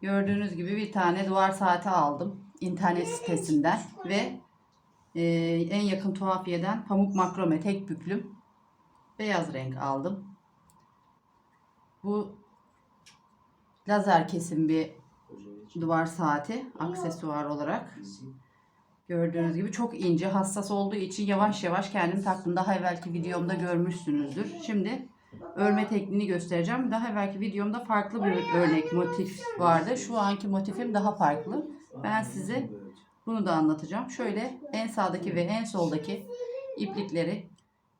Gördüğünüz gibi bir tane duvar saati aldım internet sitesinden ve e, en yakın tuhafiyeden pamuk makrome tek büklüm beyaz renk aldım. Bu lazer kesim bir duvar saati aksesuar olarak. Gördüğünüz gibi çok ince, hassas olduğu için yavaş yavaş kendim taktım. Daha evvelki videomda görmüşsünüzdür. Şimdi örme tekniğini göstereceğim. Daha evvelki videomda farklı bir örnek motif vardı. Şu anki motifim daha farklı. Ben size bunu da anlatacağım. Şöyle en sağdaki ve en soldaki iplikleri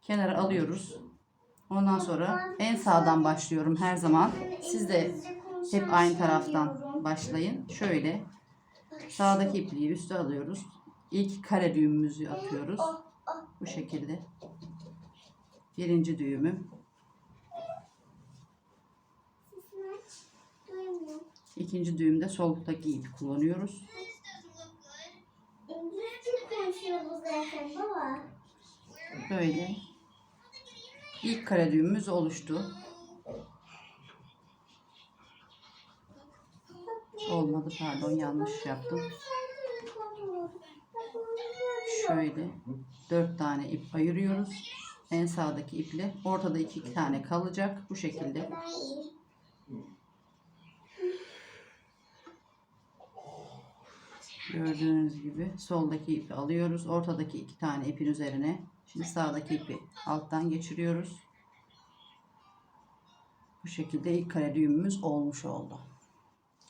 kenara alıyoruz. Ondan sonra en sağdan başlıyorum her zaman. Siz de hep aynı taraftan başlayın. Şöyle sağdaki ipliği üste alıyoruz. İlk kare düğümümüzü atıyoruz. Bu şekilde. Birinci düğümüm. İkinci düğümde soldaki ipi kullanıyoruz. Böyle. İlk kare düğümümüz oluştu. Olmadı pardon yanlış yaptım. Şöyle dört tane ip ayırıyoruz. En sağdaki iple ortada iki tane kalacak bu şekilde. Gördüğünüz gibi soldaki ipi alıyoruz. Ortadaki iki tane ipin üzerine. Şimdi sağdaki ipi alttan geçiriyoruz. Bu şekilde ilk kare düğümümüz olmuş oldu.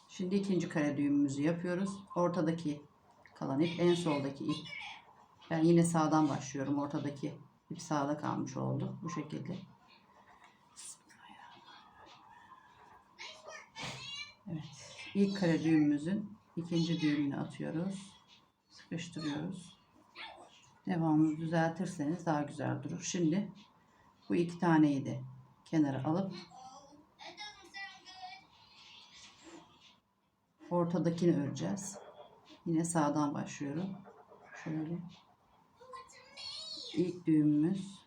Şimdi ikinci kare düğümümüzü yapıyoruz. Ortadaki kalan ip en soldaki ip. Ben yine sağdan başlıyorum. Ortadaki ip sağda kalmış oldu. Bu şekilde. Evet. İlk kare düğümümüzün ikinci düğümünü atıyoruz. Sıkıştırıyoruz. Devamını düzeltirseniz daha güzel durur. Şimdi bu iki taneyi de kenara alıp ortadakini öreceğiz. Yine sağdan başlıyorum. Şöyle. İlk düğümümüz.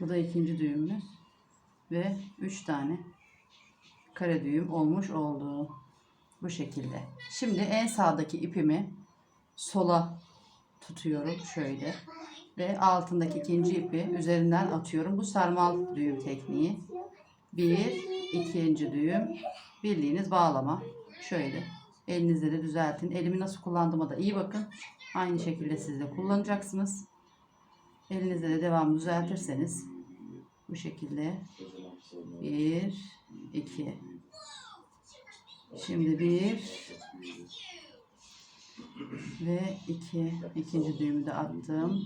Bu da ikinci düğümümüz. Ve üç tane kare düğüm olmuş oldu. Bu şekilde. Şimdi en sağdaki ipimi sola tutuyorum şöyle. Ve altındaki ikinci ipi üzerinden atıyorum. Bu sarmal düğüm tekniği. Bir, ikinci düğüm. Bildiğiniz bağlama. Şöyle. Elinizle de düzeltin. Elimi nasıl kullandığıma da iyi bakın. Aynı şekilde siz de kullanacaksınız. Elinizle de devam düzeltirseniz bu şekilde bir, iki. Şimdi bir ve iki. ikinci düğümü de attım.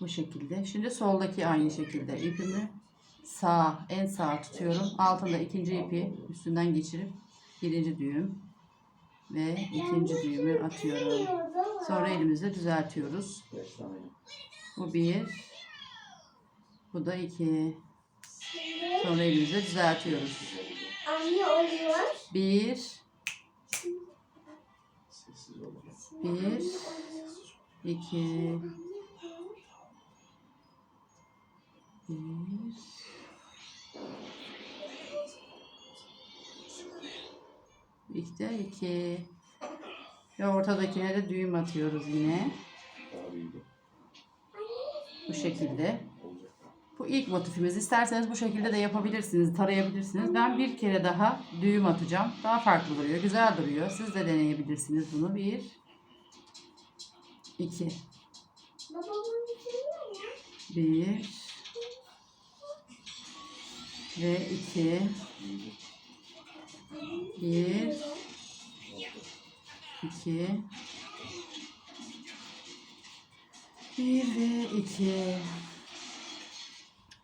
Bu şekilde. Şimdi soldaki aynı şekilde ipimi sağ, en sağ tutuyorum. Altında ikinci ipi üstünden geçirip birinci düğüm ve ikinci düğümü atıyorum. Sonra elimizle düzeltiyoruz. Bu bir. Bu da iki. Sonra elimizle düzeltiyoruz. Bir. Bir. iki, Bir. İşte iki. Ve ortadakine de düğüm atıyoruz yine. Bu şekilde. Bu ilk motifimiz. İsterseniz bu şekilde de yapabilirsiniz, tarayabilirsiniz. Ben bir kere daha düğüm atacağım. Daha farklı duruyor, güzel duruyor. Siz de deneyebilirsiniz bunu. Bir, iki, bir ve iki, bir, iki, bir ve iki.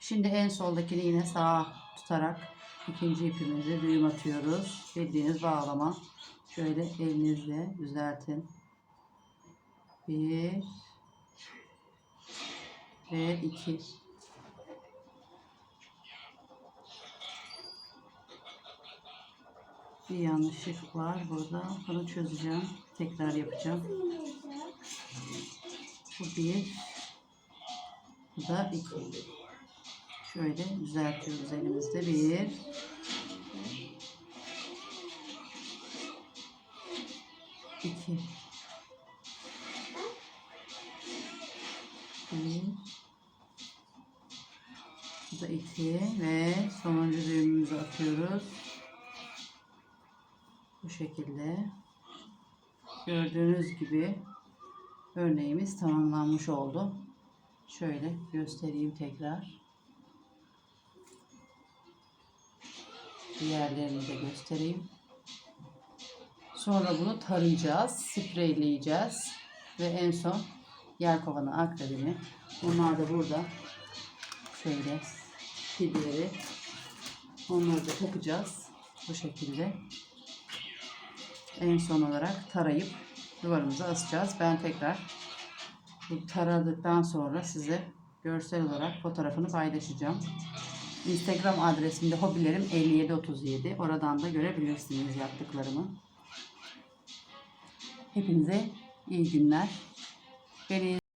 Şimdi en soldakini yine sağa tutarak ikinci ipimizi düğüm atıyoruz. Bildiğiniz bağlama. Şöyle elinizle düzeltin. Bir ve iki. Bir yanlışlık var burada. Bunu çözeceğim. Tekrar yapacağım. Bu bir. Bu da iki. Şöyle düzeltiyoruz elimizde. Bir. iki. Bir. Bu da iki ve sonuncu düğümümüzü atıyoruz. Bu şekilde. Gördüğünüz gibi örneğimiz tamamlanmış oldu. Şöyle göstereyim tekrar. Diğerlerini de göstereyim. Sonra bunu tarayacağız, spreyleyeceğiz ve en son yelkovanı, akrebini. Bunlar da burada. Şöyle pilleri. Onları da takacağız. Bu şekilde. En son olarak tarayıp duvarımıza asacağız. Ben tekrar bu taradıktan sonra size görsel olarak fotoğrafını paylaşacağım. Instagram adresimde hobilerim 5737. Oradan da görebilirsiniz yaptıklarımı. Hepinize iyi günler. Beni